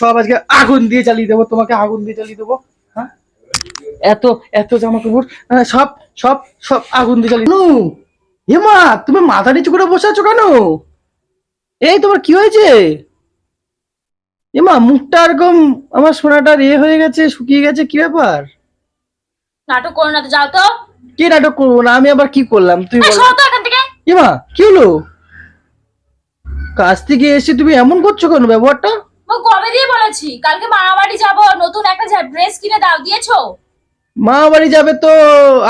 সব আজকে আগুন দিয়ে চালিয়ে দেবো তোমাকে আগুন দিয়ে চালিয়ে দেবো। হ্যাঁ? এত এত জামা কাপড় সব সব সব আগুন দিয়ে জ্বালিয়ে নু এ মা তুমি মাথা নিচু করে বসে আছো কেন? এই তোমার কি হয়েছে? এ মা মুখটা এরকম আমার সোনাটার ইয়ে হয়ে গেছে শুকিয়ে গেছে কি ব্যাপার? নাটক করো না তো যাও তো। কি নাটক করব না আমি আবার কি করলাম তুই বল। সরো তো এখান থেকে। এ মা কি হলো? কাজ থেকে এসে তুমি এমন করছ কেন ব্যবহারটা? কবে দিয়ে বলেছি? কালকে মামাবাড়ি যাব নতুন একটা ড্রেস কিনে দাও দিয়েছ? মা বাড়ি যাবে তো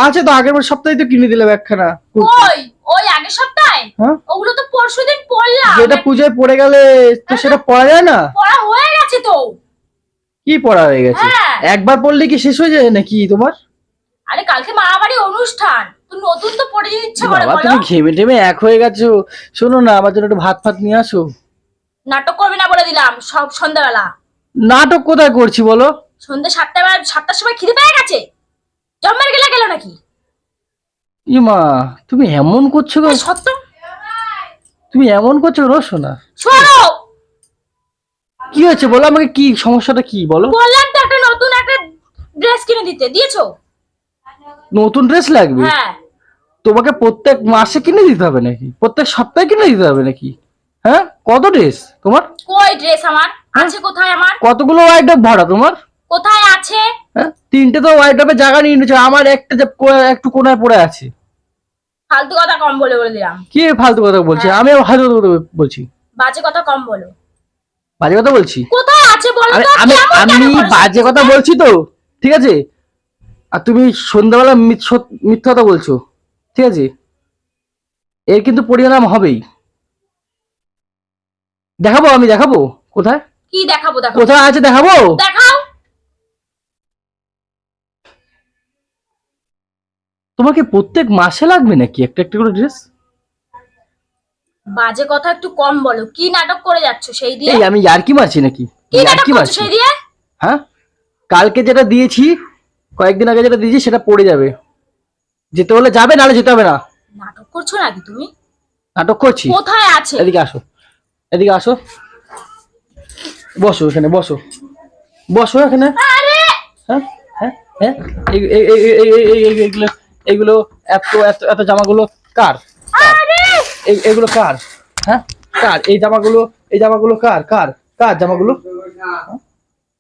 আছে তো আগের সপ্তাহে তো কিনে দিলাম একখানা কই? ওই আগের সপ্তাহে? হ্যাঁ। ওগুলো তো পরশুদিন পরলাম। যেটা পুজোয় পড়ে গেলে তো সেটা পড়া যায় না? পড়া হয়ে গেছে তো। কি পড়া হয়ে গেছে? হ্যাঁ। একবার পড়লে কি শেষ হয়ে যায় নাকি তোমার? আরে কালকে মামাবাড়ি অনুষ্ঠান নতুন তো পড়ে ইচ্ছা করে বলো। তুমি ঘেমে টেমে এক হয়ে গেছো। শোনো না আমার জন্য একটু ভাত ফাত নিয়ে আসো। নাটক করবে না বলে দিলাম সব সন্ধ্যাবেলা। নাটক কোথায় করছি বলো? সন্ধ্যে সাতটা বেলা সাতটার সময় খিদে পেয়ে গেছে। জন্মের গেলে গেল নাকি? ইমা তুমি এমন করছ গো সত্য? তুমি এমন করছ রো শোনা শোনো! কি হয়েছে বলো? আমাকে কি সমস্যাটা কি বলো? বললাম তো একটা নতুন একটা ড্রেস কিনে দিতে দিয়েছ? নতুন ড্রেস লাগবে? হ্যাঁ। তোমাকে প্রত্যেক মাসে কিনে দিতে হবে নাকি? প্রত্যেক সপ্তাহে কিনে দিতে হবে নাকি? হ্যাঁ? কত ড্রেস তোমার? কই ড্রেস আমার? আছে কোথায় আমার? কতগুলো ওয়াইডাপ ভরা তোমার? কোথায় আছে? হ্যাঁ? তিনটে তো ওয়াইডাপে জায়গা নিয়ে নিয়েছো আমার একটা যে একটু কোনায় পড়ে আছে। ফালতু কথা কম বলে বলে দিলাম। কি ফালতু কথা বলছি? হ্যাঁ। আমি ফালতু কথা বলছি। বাজে কথা কম বলো। বাজে কথা বলছি? কোথায় আছে বলো আমি তো? আমি আমি বাজে কথা বলছি তো। ঠিক আছে? আর তুমি সন্ধ্যাবেলা মিথ্যা কথা বলছো। ঠিক আছে? এর কিন্তু পরিণাম হবেই। দেখাবো আমি দেখাবো? কোথায়? কি দেখাবো দেখো কোথায় আছে দেখাবো? দেখাও। তোমাকে প্রত্যেক মাসে লাগবে নাকি একটা একটা করে ড্রেস বাজে কথা একটু কম বলো। কি নাটক করে যাচ্ছ সেই দিয়ে? এই আমি ইয়ার্কি মারছি নাকি? কি নাটক ইয়ার্কি করছ মারছি। সেই দিয়ে? হ্যাঁ? কালকে যেটা দিয়েছি কয়েকদিন আগে যেটা দিয়েছি সেটা পড়ে যাবে। যেতে হলে যাবে নাহলে যেতে হবে না। নাটক করছ নাকি তুমি? নাটক করছি। কোথায় আছে? এদিকে আসো। এদিকে আসো। বসো এখানে বসো। বসো এখানে। হ্যাঁ হ্যাঁ হ্যাঁ। এই- এই- এই- এই- এই- এই- এই- এইগুলো এইগুলো এত এত এত জামাগুলো কার? এগুলো কার? হ্যাঁ কার? এই জামাগুলো এই জামাগুলো কার? কার? কার জামাগুলো? হ্যাঁ?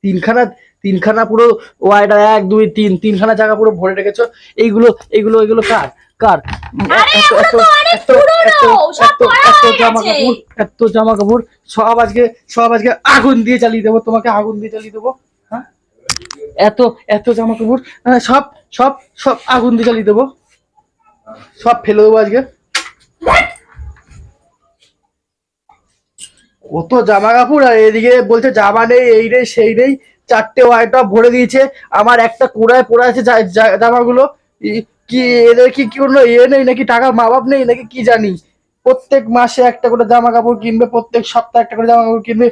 তিনখানা তিনখানা পুরো ওয়াইডার এক দুই তিন তিনখানা জায়গা পুরো ভরে রেখেছো। এইগুলো এইগুলো এগুলো কার? কার এত জামা কাপড় সব আজকে সব আজকে আগুন দিয়ে চালিয়ে দেবো তোমাকে আগুন দিয়ে চালিয়ে দেবো হ্যাঁ? এত এত জামা কাপড় হ্যাঁ, সব সব সব আগুন দিয়ে চালিয়ে দেবো। সব ফেলে দেবো আজকে। কত জামা কাপড় আর এদিকে বলছে জামা নেই এই নেই সেই নেই চারটে ওয়াইটা ভরে দিয়েছে আমার একটা কোড়ায় পড়ে আছে জামাগুলো। কি, এদের কি কোনো ইয়ে নেই নাকি টাকা মা বাপ নেই নাকি কি জানি? প্রত্যেক মাসে একটা করে জামা কাপড় কিনবে, প্রত্যেক সপ্তাহে একটা করে জামা কাপড় কিনবে।